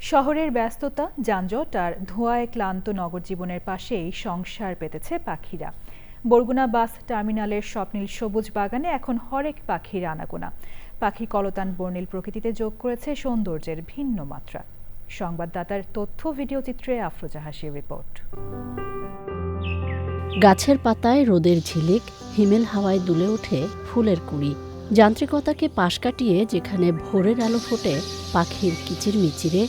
শহরের ব্যস্ততা, যানজট আর ধোঁয়ায় ক্লান্ত নগর জীবনের পাশেই সংসার পেতেছে পাখিরা। বরগুনা বাস টার্মিনালের স্বপ্নীল সবুজ বাগানে এখন হরেক পাখির আনাগোনা। পাখি কলতান বর্ণিল প্রকৃতিতে যোগ করেছে সৌন্দর্যের ভিন্ন মাত্রা। সংবাদদাতার তথ্য ভিডিও চিত্রে আফরোজা হাসির রিপোর্ট। গাছের পাতায় রোদের ঝিলিক, হিমেল হাওয়ায় দুলে ওঠে ফুলের কুড়ি। যান্ত্রিকতাকে পাশ কাটিয়ে যেখানে ভোরের আলো ফোটে, পাখির কিচির মিচিরে,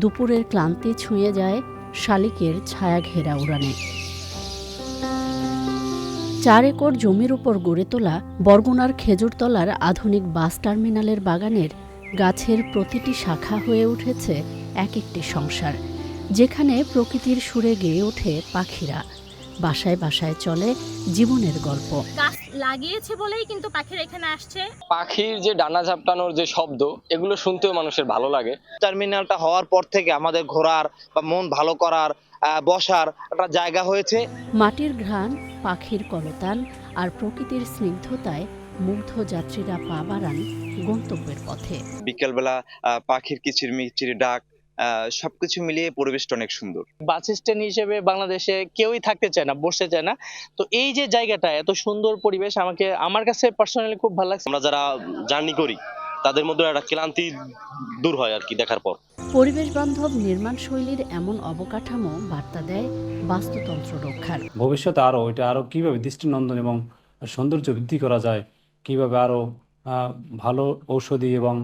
দুপুরের ক্লান্তি ছুঁয়ে যায় শালিকের ছায়া ঘেরা উড়ানে। চার একর জমির উপর গড়ে তোলা বরগুনার খেজুরতলার আধুনিক বাস টার্মিনালের বাগানের গাছের প্রতিটি শাখা হয়ে উঠেছে এক একটি সংসার, যেখানে প্রকৃতির সুরে গেয়ে ওঠে পাখিরা। বাসায় বাসায় চলে জীবনের গল্প। গাছ লাগিয়েছে বলেই কিন্তু পাখিরা এখানে আসছে। পাখির যে ডানা ঝাপটানোর যে শব্দ এগুলো শুনতেও মানুষের ভালো লাগে। টার্মিনালটা হওয়ার পর থেকে আমাদের ঘোরার বা মন ভালো করার আহ, বসার একটা জায়গা হয়েছে। মাটির ঘ্রাণ পাখির কলতান আর প্রকৃতির স্নিগ্ধতায় মুগ্ধ যাত্রীরা পা বাড়ান গন্তব্যের পথে। বিকেলবেলা আহ, পাখির কিচিরমিচির ডাক সবকিছু মিলিয়ে পরিবেশটা অনেক সুন্দর। বাস স্ট্যান্ড হিসেবে বাংলাদেশে কেউই থাকতে চায় না বসতে চায় না। তো এই যে জায়গাটা এত সুন্দর পরিবেশ আমাকে আমার কাছে পার্সোনালি খুব ভালো লাগছে। আমরা যারা জার্নি করি তাদের মধ্যে একটা ক্লান্তি দূর হয় আর কি দেখার পর। পরিবেশ বান্ধব নির্মাণ শৈলীর এমন অবকাঠামো বার্তা দেয় বাস্তুতন্ত্র রক্ষার। ভবিষ্যতে আরও এটা আরও কীভাবে দৃষ্টিনন্দন এবং সৌন্দর্য বৃদ্ধি করা যায় কীভাবে আরও ভালো ঔষধি এবং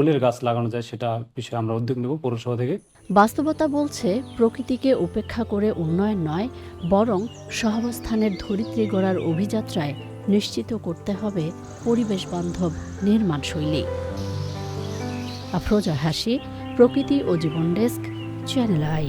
ফুলের গাছ লাগানো যায়, সেটা বিষয়ে আমরা উদ্যোগ নেব পৌরসভা থেকে। বাস্তবতা বলছে, প্রকৃতিকে উপেক্ষা করে উন্নয়ন নয়, বরং সহাবস্থানের ধরিত্রী গড়ার অভিযাত্রায় নিশ্চিত করতে হবে পরিবেশ বান্ধব নির্মাণ শৈলী। আফরোজা হাসি, প্রকৃতি ও জীবন ডেস্ক, চ্যানেল আই।